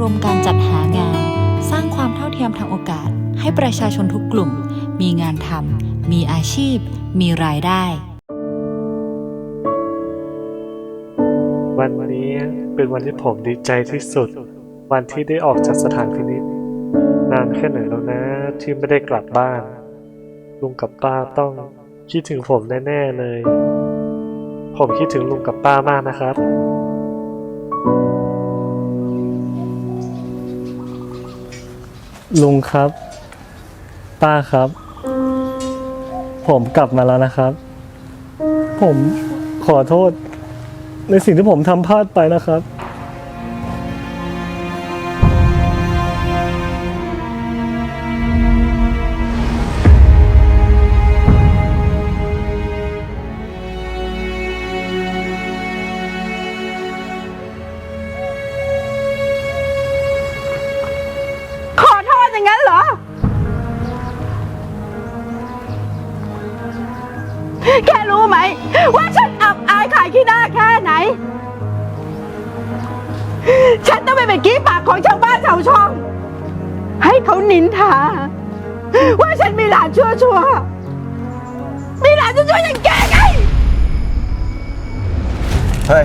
รมการจัดหางาน สร้างความเท่าเทียมทางโอกาส ให้ประชาชนทุกกลุ่ม มีงานทำมีอาชีพ มีรายได้ วันนี้เป็นวันที่ผมดีใจที่สุด วันที่ได้ออกจากสถานพินิจนานแค่ไหนแล้วนะที่ไม่ได้กลับบ้าน ลุงกับป้าต้องคิดถึงผมแน่ ๆ เลย ผมคิดถึงลุงกับป้ามากนะครับ ลุงครับ ป้าครับ ผมกลับมาแล้วนะครับ ผมขอโทษ ในสิ่งที่ผมทำพลาดไปนะครับ แกรู้ไหม ว่าฉันอับอายขายขี้หน้าแค่ไหน ฉันต้องไปเป็นกี้ปากของชาวบ้านชาวช่อง ให้เขานินทา ว่าฉันมีหลานชั่วชั่วๆมีหลานชั่วชั่วๆอย่างแกไง เฮ้ย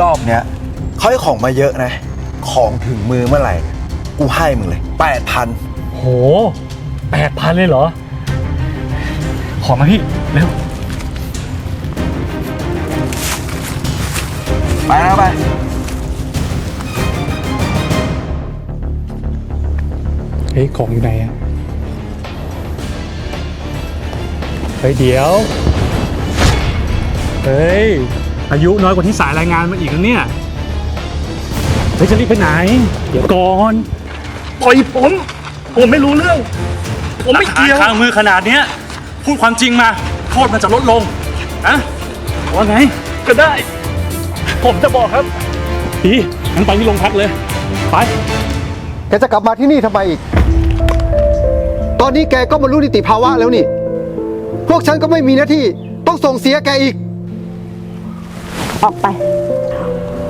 รอบเนี้ยเขาให้ของมาเยอะนะ ของถึงมือเมื่อไหร่ กูให้มึงเลยแปดพันโหแปดพันเลยเหรอ ขอมาพี่ เร็ว ไปแล้วไป เฮ้ยของอยู่ไหนอะเฮ้ยเดี๋ยว เฮ้ย อายุน้อยกว่าที่สายรายงานมาอีกแล้วเนี่ย เฮ้ยจะรีบไปไหน เดี๋ยวก่อน ปล่อยผม ผมไม่รู้เรื่อง ผมไม่เกี่ยว ข้างมือขนาดเนี้ย พูดความจริงมา โทษมันจะลดลงนะว่าไง ก็ได้ ผมจะบอกครับพี่งั้นไปที่โรงพักเลย ไปแกจะกลับมาที่นี่ทำไมอีก ตอนนี้แกก็บรรลุนิติภาวะแล้วนี่ พวกฉันก็ไม่มีหน้าที่ต้องส่งเสียแกอีก ออกไป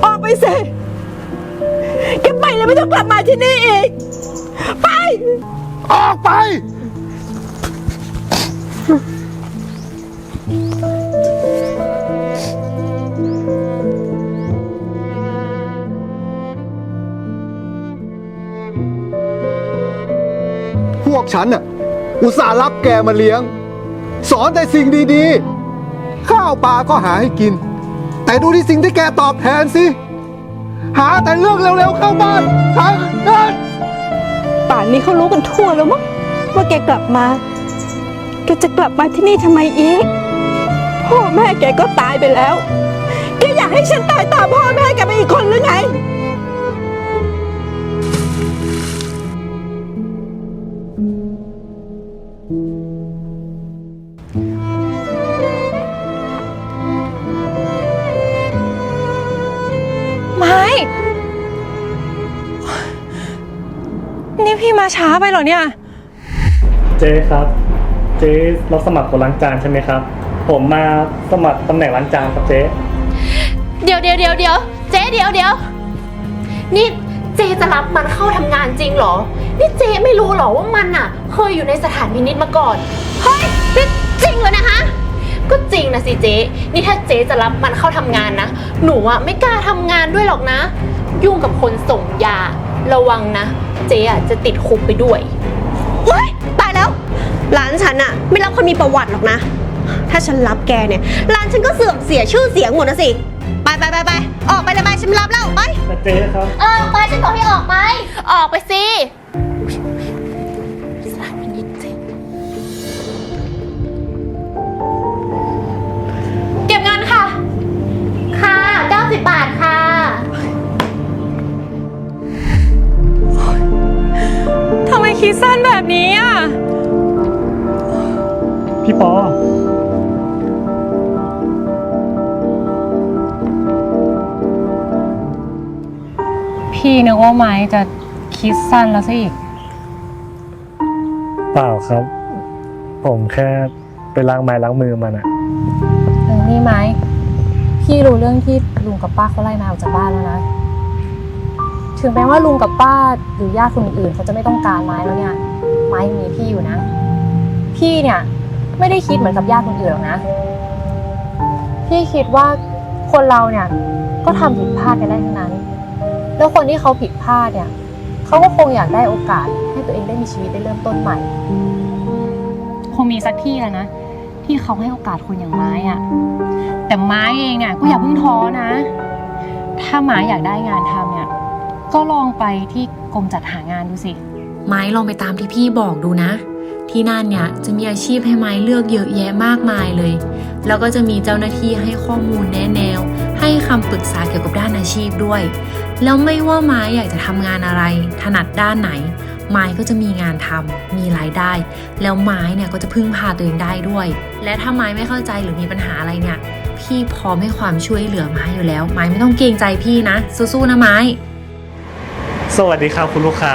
ออกไปสิแกไปแล้วไม่ต้องกลับมาที่นี่อีก ไป ออกไป พวกฉันน่ะ อุตส่าห์รับแกมาเลี้ยง สอนแต่สิ่งดีๆ ข้าวปลาก็หาให้กิน แต่ดูที่สิ่งที่แกตอบแทนสิ หาแต่เรื่องเร็วๆเข้าบ้านหาเงิน ป่านนี้เขารู้กันทั่วแล้วมั้งว่าแกกลับมา แกจะกลับมาที่นี่ทำไมอีก พ่อแม่แกก็ตายไปแล้ว แกอยากให้ฉันตายตามพ่อแม่แกไปอีกคนหรือไง ไม้นี่พี่มาช้าไปเหรอเนี่ย เจ๊ครับ เจ๊รับสมัครคนล้างจานใช่ไหมครับ ผมมาสมัครตำแหน่งล้างจานครับเจ๊เดี๋ยวเดี๋ยวเดี๋ยวเดี๋ยวเจ๊เดี๋ยวเดี๋ยวนี่เจจะรับมันเข้าทำงานจริงเหรอ นี่เจไม่รู้เหรอว่ามันอะ เคยอยู่ในสถานพินิจมาก่อน เฮ้ยนี่จริงเหรอนะคะ ก็จริงนะสิเจ๊นี่ถ้าเจ๊จะรับมันเข้าทำงานนะ หนูอะไม่กล้าทำงานด้วยหรอกนะ ยุ่งกับคนส่งยา ระวังนะ เจ๊อะจะติดคุกไปด้วยเฮ้ย ร้านฉันอะไม่รับคนมีประวัติหรอกนะ ถ้าฉันรับแกเนี่ย ร้านฉันก็เสื่อมเสียชื่อเสียงหมดนะสิ ไปไปไปไปออกไปเลยไปฉันไม่รับแล้วไป แต่เจ๊ครับออกไปฉันบอกให้ออกไป ออกไปสิสถานพินิจเจ๊เก็บเงินค่ะ ค่ะ 90 บาทค่ะ ทำไมคิดสั้นแบบนี้อะ พี่ปอ พี่นึกว่าไม้จะคิดสั้นแล้วซะอีก เปล่าครับ ผมแค่ไปล้างไม้ล้างมือมันอะเออนี่ไม้พี่รู้เรื่องที่ลุงกับป้าเขาไล่มาออกจากบ้านแล้วนะ ถึงแม้ว่าลุงกับป้าหรือญาติคนอื่นๆเขาจะไม่ต้องการไม้แล้วเนี่ย ไม้ยังมีพี่อยู่นะ พี่เนี่ย ไม่ได้คิดเหมือนกับญาติคนอื่นหรอกนะ พี่คิดว่าคนเราเนี่ย ก็ทำผิดพลาดกันได้ทั้งนั้น แล้วคนที่เขาผิดพลาดเนี่ยเขาก็คงอยากได้โอกาส ให้ตัวเองได้มีชีวิตได้เริ่มต้นใหม่ คงมีสักที่แล้วนะที่เขาให้โอกาสคนอย่างไม้อะแต่ไม้เองอะก็อย่าเพิ่งท้อนะ ถ้าไม้อยากได้งานทำเนี่ย ก็ลองไปที่กรมจัดหางานดูสิ ไม้ลองไปตามที่พี่บอกดูนะ ที่นั่นเนี่ยจะมีอาชีพให้ไม้เลือกเยอะแยะมากมายเลย แล้วก็จะมีเจ้าหน้าที่ให้ข้อมูลแนะแนว ให้คำปรึกษาเกี่ยวกับด้านอาชีพด้วย แล้วไม่ว่าไม้อยากจะทำงานอะไร ถนัดด้านไหน ไม้ก็จะมีงานทำมีรายได้ แล้วไม้เนี่ยก็จะพึ่งพาตัวเองได้ด้วย และถ้าไม้ไม่เข้าใจหรือมีปัญหาอะไรเนี่ยพี่พร้อมให้ความช่วยเหลือไม้อยู่แล้ว ไม้ไม่ต้องเกรงใจพี่นะ สู้ๆนะไม้ สวัสดีครับคุณลูกค้า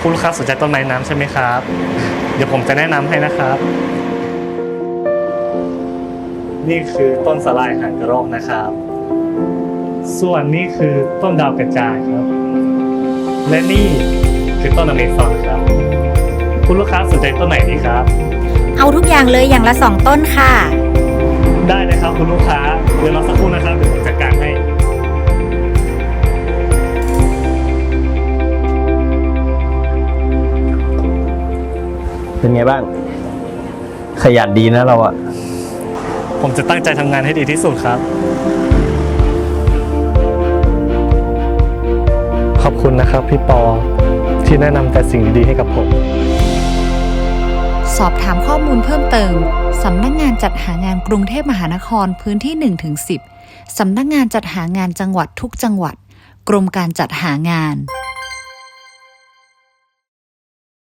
คุณลูกค้าสนใจต้นไม้น้ำใช่ไหมครับ เดี๋ยวผมจะแนะนำให้นะครับ นี่คือต้นสลายหางกระรอกนะครับ ส่วนนี่คือต้นดาวกระจายครับ และนี่คือต้นอเมซอนครับ คุณลูกค้าสนใจต้นไหนดีครับ เอาทุกอย่างเลยอย่างละสองต้นค่ะ ได้เลยครับคุณลูกค้าเดี๋ยวรอสักครู่นะครับเดี๋ยวผมจัดการให้ เป็นไงบ้าง ขยันดีนะเราอะผมจะตั้งใจทำงานให้ดีที่สุดครับ ขอบคุณนะครับพี่ปอที่แนะนำแต่สิ่งดีๆให้กับผม สอบถามข้อมูลเพิ่มเติม สำนักงงานจัดหางานกรุงเทพมหานครพื้นที่ 1-10 สำนักงงานจัดหางานจังหวัดทุกจังหวัด กรมการจัดหางาน